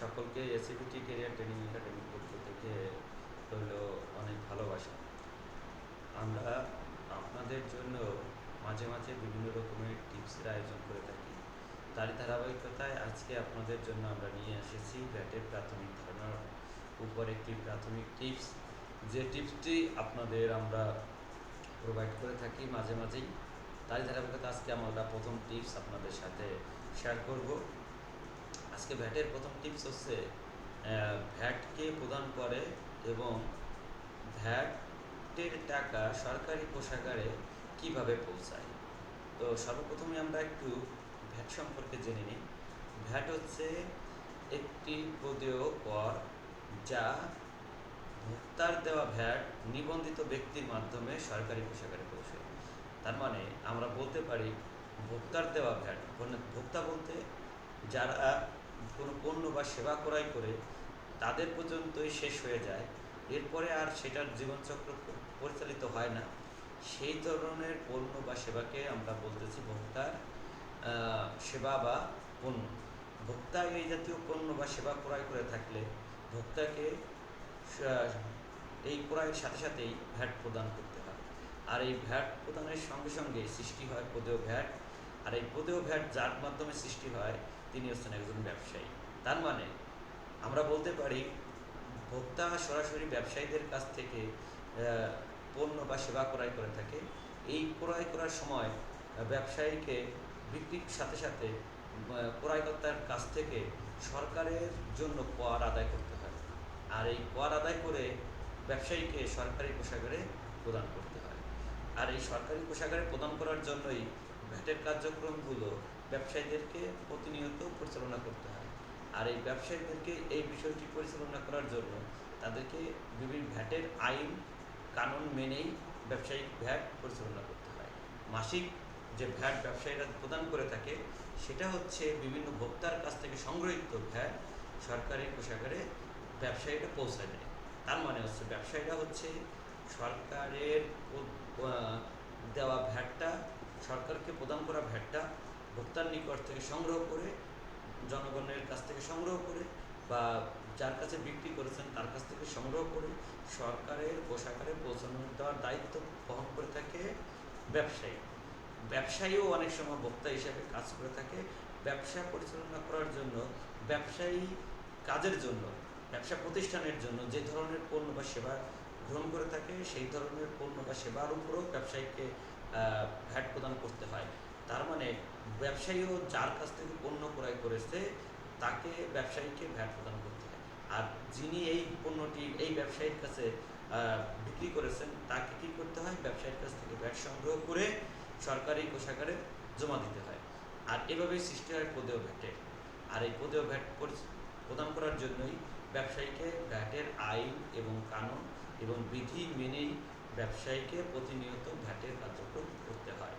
সকলকে এসিবিটি career training একাডেমির পক্ষ থেকে রইল অনেক ভালোবাসা। আমরা আপনাদের জন্য মাঝে মাঝে বিভিন্ন রকমের টিপসের আয়োজন করে থাকি। তারই ধারাবাহিকতায় আজকে আপনাদের জন্য আমরা নিয়ে এসেছি ব্যাটের প্রাথমিক ধারণার উপর একটি প্রাথমিক টিপস যে টিপসটি আপনাদের আমরা প্রোভাইড করে থাকি মাঝে মাঝেই। তারই ধারাবাহিকতা আজকে আমরা প্রথম টিপস আপনাদের সাথে শেয়ার করব। আজকে ভ্যাটের প্রথম টিপস হচ্ছে ভ্যাটকে প্রদান করে এবং ভ্যাটের টাকা সরকারি কোষাগারে কীভাবে পৌঁছায়। তো সর্বপ্রথমে আমরা একটু ভ্যাট সম্পর্কে জেনে নিই। ভ্যাট হচ্ছে একটি প্রদেয় কর যা ভোক্তার দেওয়া ভ্যাট নিবন্ধিত ব্যক্তির মাধ্যমে সরকারি কোষাগারে পৌঁছায়। তার মানে আমরা বলতে পারি, ভোক্তার দেওয়া ভ্যাট, ভোক্তা বলতে যারা কোনো পণ্য বা সেবা ক্রয় করে তাদের পর্যন্তই শেষ হয়ে যায়। এরপরে আর সেটার জীবনচক্র পরিচালিত হয় না। সেই ধরনের পণ্য বা সেবাকে আমরা বলতেছি ভোক্তার সেবা বা পণ্য। ভোক্তা এই জাতীয় পণ্য বা সেবা ক্রয় করে থাকলে ভোক্তাকে এই ক্রয়ের সাথে সাথেই ভ্যাট প্রদান করতে হয়। আর এই ভ্যাট প্রদানের সঙ্গে সঙ্গে সৃষ্টি হয় পদেও ভ্যাট। আর এই পদেও ভ্যাট যার মাধ্যমে সৃষ্টি হয় তিনি হচ্ছেন একজন ব্যবসায়ী। তার মানে আমরা বলতে পারি, ভোক্তা সরাসরি ব্যবসায়ীদের কাছ থেকে পণ্য বা সেবা ক্রয় করে থাকে। এই ক্রয় করার সময় ব্যবসায়ীকে বিক্রির সাথে সাথে ক্রয়কর্তার কাছ থেকে সরকারের জন্য কর আদায় করতে হয়। আর এই কর আদায় করে ব্যবসায়ীকে সরকারি কোষাগারে প্রদান করতে হয়। আর এই সরকারি কোষাগারে প্রদান করার জন্যই ভ্যাটের কার্যক্রমগুলো ব্যবসায়ীদেরকে প্রতিনিয়ত পরিচালনা করতে হয়। আর এই ব্যবসায়ীদেরকে এই বিষয়টি পরিচালনা করার জন্য তাদেরকে বিভিন্ন ভ্যাটের আইন, কানুন মেনেই ব্যবসায়িক ভ্যাট পরিচালনা করতে হয়। মাসিক যে ভ্যাট ব্যবসায়ীরা প্রদান করে থাকে, সেটা হচ্ছে বিভিন্ন ভোক্তার কাছ থেকে সংগৃহীত ভ্যাট সরকারি কোষাগারে ব্যবসায়ীরা পৌঁছায় দেয়। তার মানে হচ্ছে ব্যবসায়ীরা হচ্ছে সরকারের দেওয়া ভ্যাটটা সরকারকে প্রদান করা ভ্যাটটা ভোক্তার নিকট থেকে সংগ্রহ করে, জনগণের কাছ থেকে সংগ্রহ করে বা যার কাছে বিক্রি করেছেন তার কাছ থেকে সংগ্রহ করে সরকারের কোষাগারে পৌঁছানো দেওয়ার দায়িত্ব বহন করে থাকে ব্যবসায়ী। ব্যবসায়ীও অনেক সময় ভোক্তা হিসাবে কাজ করে থাকে। ব্যবসা পরিচালনা করার জন্য, ব্যবসায়ী কাজের জন্য, ব্যবসা প্রতিষ্ঠানের জন্য যে ধরনের পণ্য বা সেবা গ্রহণ করে থাকে, সেই ধরনের পণ্য বা সেবার উপরও ব্যবসায়ীকে ভ্যাট প্রদান করতে হয়। তার মানে ব্যবসায়ীও যার কাছ থেকে পণ্য ক্রয় করেছে, তাকে ব্যবসায়ীকে ভ্যাট প্রদান করতে হয়। আর যিনি এই পণ্যটি, এই ব্যবসায়ীর কাছে বিক্রি করেছেন, তাকে কী করতে হয়? ব্যবসায়ীর কাছ থেকে ভ্যাট সংগ্রহ করে সরকারি কোষাগারে জমা দিতে হয়। আর এভাবেই সৃষ্টি হয় পদেয় ভ্যাটের আর এই পদেয় ভ্যাট প্রদান করার জন্যই ব্যবসায়ীকে ভ্যাটের আইন এবং কানুন এবং বিধি মেনেই ব্যবসায়ীকে প্রতিনিয়ত ভ্যাটের কার্যক্রম করতে হয়।